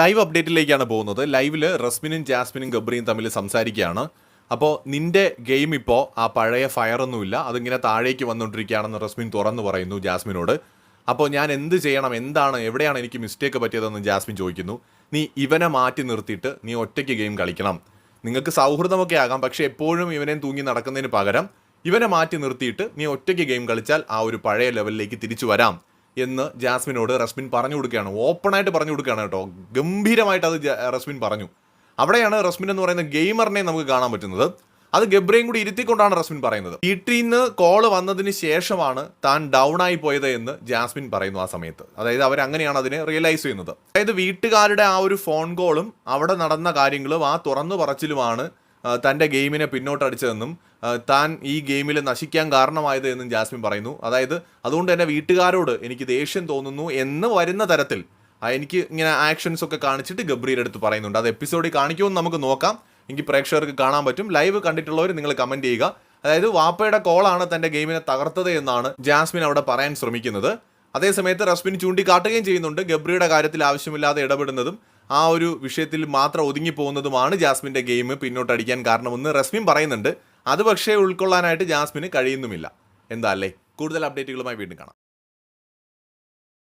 Live അപ്ഡേറ്റിലേക്കാണ് പോകുന്നത്. ലൈവിൽ റസ്മിനും ജാസ്മിനും ഗബ്രിയും തമ്മിൽ സംസാരിക്കുകയാണ്. അപ്പോൾ നിന്റെ ഗെയിം ഇപ്പോൾ ആ പഴയ ഫയറൊന്നുമില്ല അതിങ്ങനെ താഴേക്ക് വന്നുകൊണ്ടിരിക്കുകയാണെന്ന് റസ്മിൻ തുറന്നു പറയുന്നു ജാസ്മിനോട്. അപ്പോൾ ഞാൻ എന്ത് ചെയ്യണം? എന്താണ്? എവിടെയാണ് എനിക്ക് മിസ്റ്റേക്ക് പറ്റിയതെന്ന് ജാസ്മിൻ ചോദിക്കുന്നു. നീ ഇവനെ മാറ്റി നിർത്തിയിട്ട് നീ ഒറ്റയ്ക്ക് ഗെയിം കളിക്കണം. നിങ്ങൾക്ക് സൗഹൃദമൊക്കെ ആകാം പക്ഷേ എപ്പോഴും ഇവനെ തൂങ്ങി നടക്കുന്നതിന് പകരം ഇവനെ മാറ്റി നിർത്തിയിട്ട് നീ ഒറ്റയ്ക്ക് ഗെയിം കളിച്ചാൽ ആ ഒരു പഴയ ലെവലിലേക്ക് തിരിച്ചു വരാം. എന്ന് ജാസ്മിനോട് റസ്മിൻ പറഞ്ഞു കൊടുക്കുകയാണ്. ഓപ്പണായിട്ട് പറഞ്ഞു കൊടുക്കുകയാണ് കേട്ടോ. ഗംഭീരമായിട്ട് അത് റസ്മിൻ പറഞ്ഞു. അവിടെയാണ് റസ്മിൻ എന്ന് പറയുന്ന ഗെയിമറിനെ നമുക്ക് കാണാൻ പറ്റുന്നത്. അത് ഗബ്രയും കൂടി ഇരുത്തിക്കൊണ്ടാണ് റസ്മിൻ പറയുന്നത്. വീട്ടിൽ നിന്ന് കോൾ വന്നതിന് ശേഷമാണ് താൻ ഡൗൺ ആയി പോയത് എന്ന് ജാസ്മിൻ പറയുന്നു ആ സമയത്ത്. അതായത് അവർ അങ്ങനെയാണ് അതിനെ റിയലൈസ് ചെയ്യുന്നത്. അതായത് വീട്ടുകാരുടെ ആ ഒരു ഫോൺ കോളും അവിടെ നടന്ന കാര്യങ്ങളും ആ തുറന്നു പറച്ചിലുമാണ് തന്റെ ഗെയിമിനെ പിന്നോട്ടടിച്ചതെന്നും താൻ ഈ ഗെയിമിൽ നശിക്കാൻ കാരണമായത് എന്നും ജാസ്മിൻ പറയുന്നു. അതായത് അതുകൊണ്ട് തന്നെ വീട്ടുകാരോട് എനിക്ക് ദേഷ്യം തോന്നുന്നു എന്ന് വരുന്ന തരത്തിൽ എനിക്ക് ഇങ്ങനെ ആക്ഷൻസ് ഒക്കെ കാണിച്ചിട്ട് ഗബ്രിയുടെ അടുത്ത് പറയുന്നുണ്ട്. അത് എപ്പിസോഡിൽ കാണിക്കുമെന്ന് നമുക്ക് നോക്കാം. എനിക്ക് പ്രേക്ഷകർക്ക് കാണാൻ പറ്റും. ലൈവ് കണ്ടിട്ടുള്ളവർ നിങ്ങൾ കമന്റ് ചെയ്യുക. അതായത് വാപ്പയുടെ കോളാണ് തന്റെ ഗെയിമിനെ തകർത്തത് എന്നാണ് ജാസ്മിൻ അവിടെ പറയാൻ ശ്രമിക്കുന്നത്. അതേസമയത്ത് റസ്മിൻ ചൂണ്ടിക്കാട്ടുകയും ചെയ്യുന്നുണ്ട് ഗബ്രിയുടെ കാര്യത്തിൽ ആവശ്യമില്ലാതെ ഇടപെടുന്നതും ആ ഒരു വിഷയത്തിൽ മാത്രം ഒതുങ്ങിപ്പോകുന്നതുമാണ് ജാസ്മിന്റെ ഗെയിം പിന്നോട്ടടിക്കാൻ കാരണമെന്ന് റസ്മിൻ പറയുന്നുണ്ട്. അത് പക്ഷേ ഉൾക്കൊള്ളാനായിട്ട് ജാസ്മിന് കഴിയുന്നുമില്ല. എന്താ അല്ലേ? കൂടുതൽ അപ്ഡേറ്റുകളുമായി വീണ്ടും കാണാം.